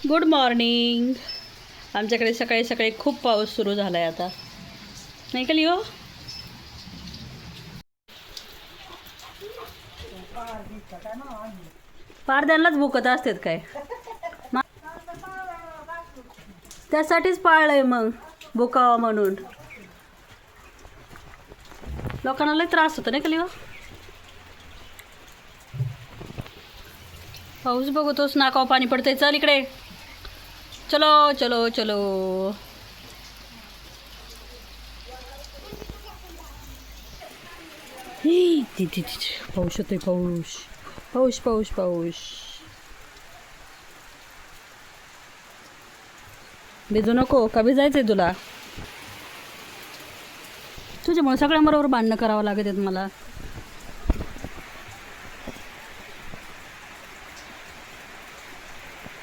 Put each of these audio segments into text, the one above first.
Good morning आमच्याकडे सकाळी सकाळी खूप पाऊस सुरू झाला आहे आता. नाही का लिओ? पारद्यांनाच भुकत असतात काय? त्यासाठीच पाळलंय मग भुकावा म्हणून. लोकांना लय त्रास होतो नाही का लिओ? पाऊस बघतोस नाकाव पाणी पडतंय. चल इकडे. चलो चलो चलो। पाऊस होतोय पाऊस. पाऊस पाऊस पाऊस. भिजू नको का भिजायचंय तुला? तुझ्यामुळे सगळ्यांबरोबर भांडणं करावं लागत आहेत मला.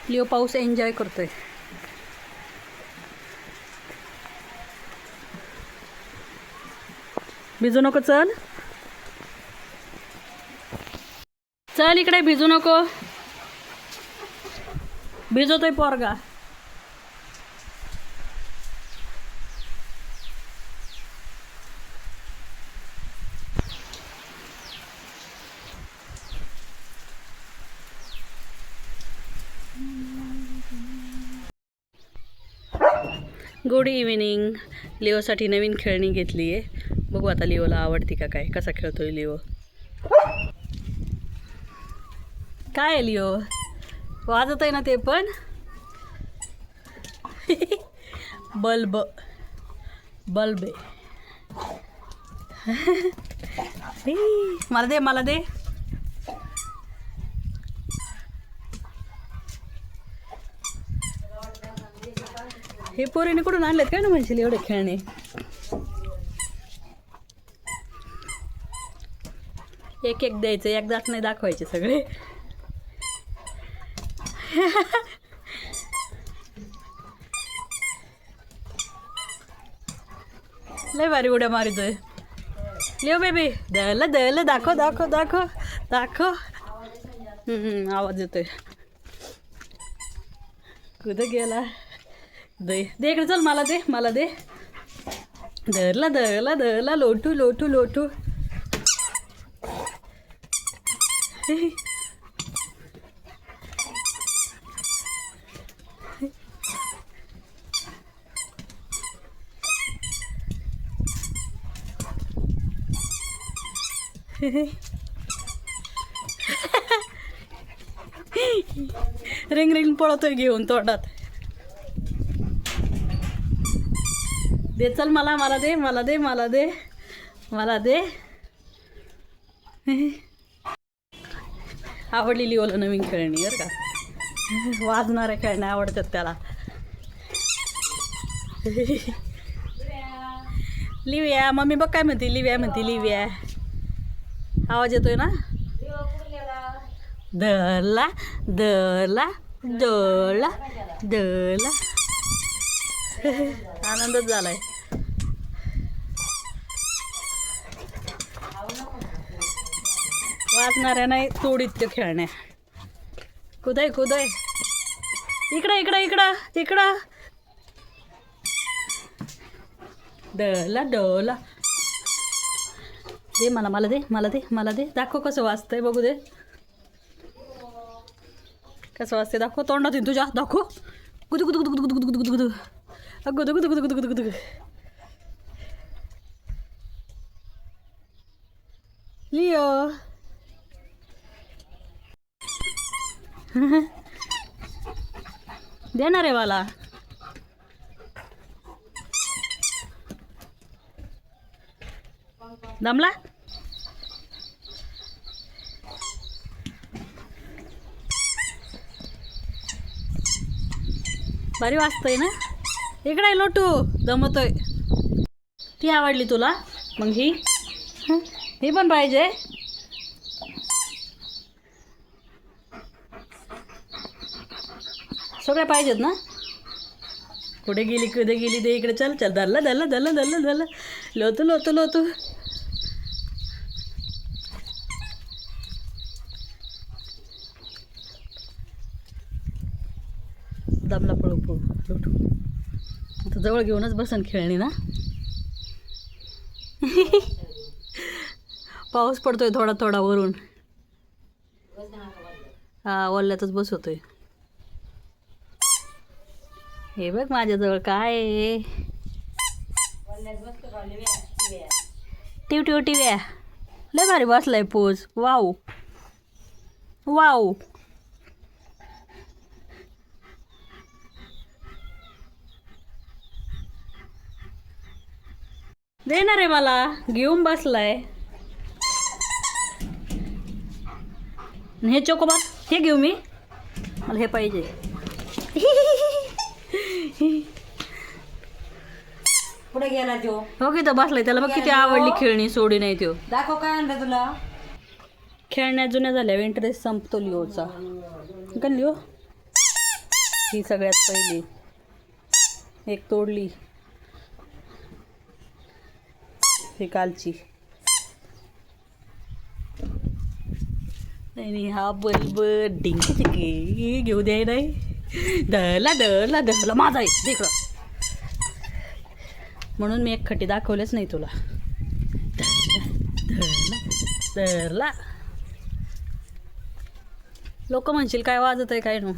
लिओ पाऊस एन्जॉय करतोय. भिजू नको चल. चल इकडे भिजू नको. भिजवतोय पोरगा. Good evening. लिओसाठी नवीन खेळणी घेतली आहे बघू आता लिओला आवडते का काय? कसा खेळतोय लिओ? काय आहे लिओ? वाजत आहे ना ते पण? बल्ब. बल्ब. हे, मला दे मला दे. हे पोरीने कुठून आणलेत? काय ना म्हणशील एवढे खेळणे? एक एक द्यायचं एकदाच नाही दाखवायचे सगळे. लय भारी उड्या मारितोय. लिओ बेबी दल दल दाखव दाखव दाखव दाखव. हम्म, हम्म, आवाज येतोय. कुठं गेला? दे दे इकडे चल मला दे मला दे. धरला धरला धरला लोटू लोटू लोटू. रिंग रिंग पळतोय घेऊन तोंडात. दे चल मला मला दे मला दे मला दे मला दे. आवडलेली ओला नवीन खेळणी बरं का? वाजणाऱ्या खेळण्या आवडतात त्याला. लिव्या मम्मी बघ काय म्हणते लिव्या म्हणते लिव्या. आवाज येतोय ना? दला दला दला दला आनंदच झालाय. वाजणाऱ्या नाही तोड ते खेळण्या कुदय कुदय इकडं इकडं इकडं इकडं डला डला दे मला मला दे मला दे मला दे दाखव कसं वाचतंय बघू दे कसं वाचते दाखव तोंडात येईल तुझ्या दाखव गुदू गुदू गुदू गुदू गुदू गुदू गुदू गुदू गुदू गुदू गुदू गुदू गुदू लिओ देणार आहे मला दमला? भारी वाजतंय ना? इकडे आहे लोटू जमतोय ती आवडली तुला? मग ही? हं? ही पण पाहिजे. सगळ्या पाहिजेत ना? कुठे गेली कुठे गेली ते इकडे चल चल धरलं धरलं धरलं धरलं धरलं. लोतू लोतू लोतू. दमला पळू पळू लोटू. आता जवळ घेऊनच बसन खेळणी ना? पाऊस पडतोय थोडा थोडा वरून. हा वल्ल्यातच बसवतोय. हे बघ माझ्याजवळ काय आहे. टिव टिव टिव्या लय भारी बसलाय पोज. वाव. वाव. देणार आहे मला. घेऊन बसलाय. हे चोकोबार हे घेऊ मी. मला हे पाहिजे. पुढे गेला तो हो की तर बसलाय त्याला बघ किती आवडली खेळणी सोडी नाही तो दाखव काय आणलं तुला. खेळण्या जुन्या झाल्या इंटरेस्ट संपतो लिओचा. का लिओ. ही सगळ्यात पहिली. एक तोडली. ही कालची. नाही नाही, हा बल्ब डिंकी चिकी घेऊ द्याय नाही दला दला दला माझा आहे. तिकडं म्हणून मी एक खटी दाखवलेच नाही तुला. धरला धरला लोक म्हणशील काय वाजत आहे काय न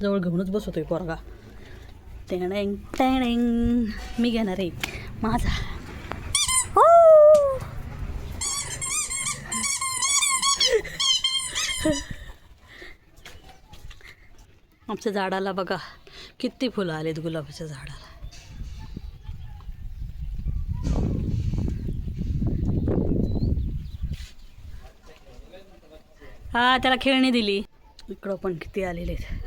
जवळ घेऊनच बसवतोय पोरगा. टेणेंग टेणेंग मी घेणार आहे. माझा. हो! आमच्या झाडाला बघा किती फुलं आलेत गुलाबाच्या झाडाला. हा त्याला खेळणी दिली. इकडं पण किती आलेले आहेत.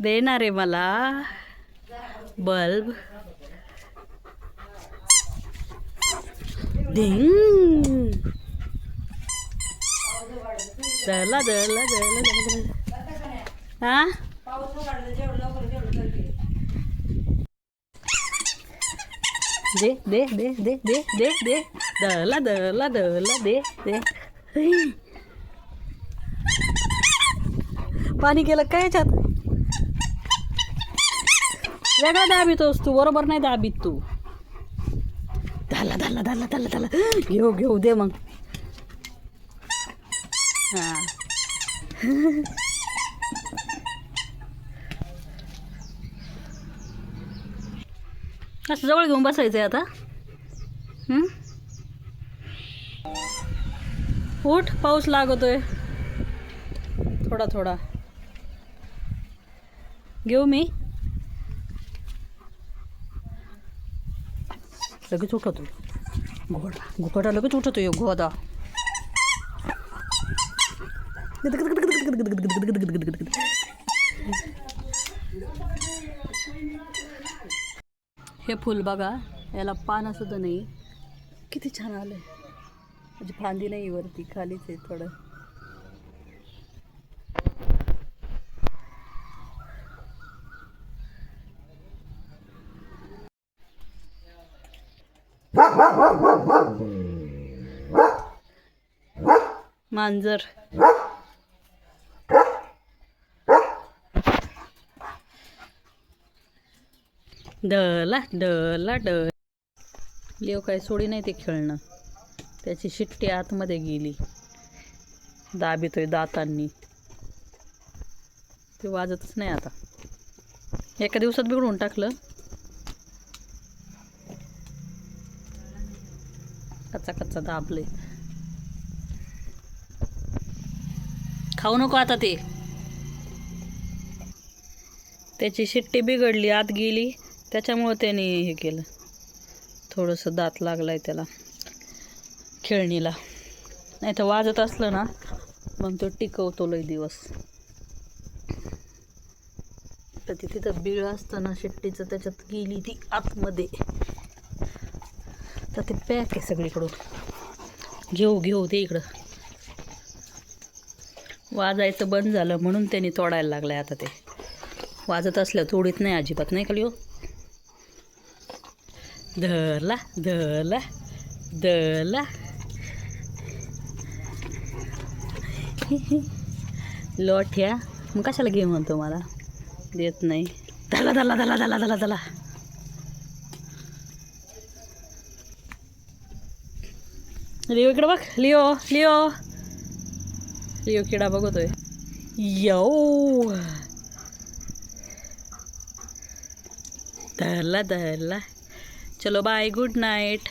देणार आहे मला. बल्ब. डिंग दला दला दला दला हा? दे दे दे दे दे दे दे. दला दला दला दे दे. पाणी केलं काय याच्यात? वेगळा दाबितोस तू बरोबर नाही दाबीत तू. धाला धाला धाला धाला धाला. घेऊ घेऊ दे मग. हा. असं जवळ घेऊन बसायचं आहे आता उठ पाऊस लागतोय. थोडा थोडा. घेऊ मी. लगेच उठवतो. घोडा. घोडा लगेच उठवतो यो घोडा. हे फुल बघा याला पानं सुद्धा नाही. किती छान आलंय. म्हणजे फांदी नाही वरती खालीच आहे थोडं. मांजर. डला डला ड लेव काय सोडी नाही ते खेळणं. त्याची शिट्टी आतमध्ये गेली. दाबितोय दातांनी. ते वाजतच नाही आता. एका दिवसात बिघडून टाकलं. कच्चा कच्चा दाबले खाऊ नको आता ते. त्याची शिट्टी बिघडली आत गेली. त्याच्यामुळं त्याने हे केलं. थोडंसं दात लागला आहे त्याला खेळणीला. नाही तर वाजत असलं ना मग तो टिकवतो लय दिवस. तर ती तिथं बिळ असताना शिट्टीचं त्याच्यात गेली ती आतमध्ये. तर ते पॅक आहे सगळीकडून. घेऊ घेऊ ते इकडं. वाजायचं बंद झालं म्हणून त्यांनी तोडायला लागलं आता ते. वाजत असल्या तोडीत नाही अजिबात नाही कलिओ धरला धरला धरला लोठ्या. मग कशाला घे म्हणतो मला? देत नाही. दला दला दला दला दला दला लिओ इकडे बघ. Leo Leo. लिओ किडा बघतोय. यो. धरला धरला चलो बाय गुड नाईट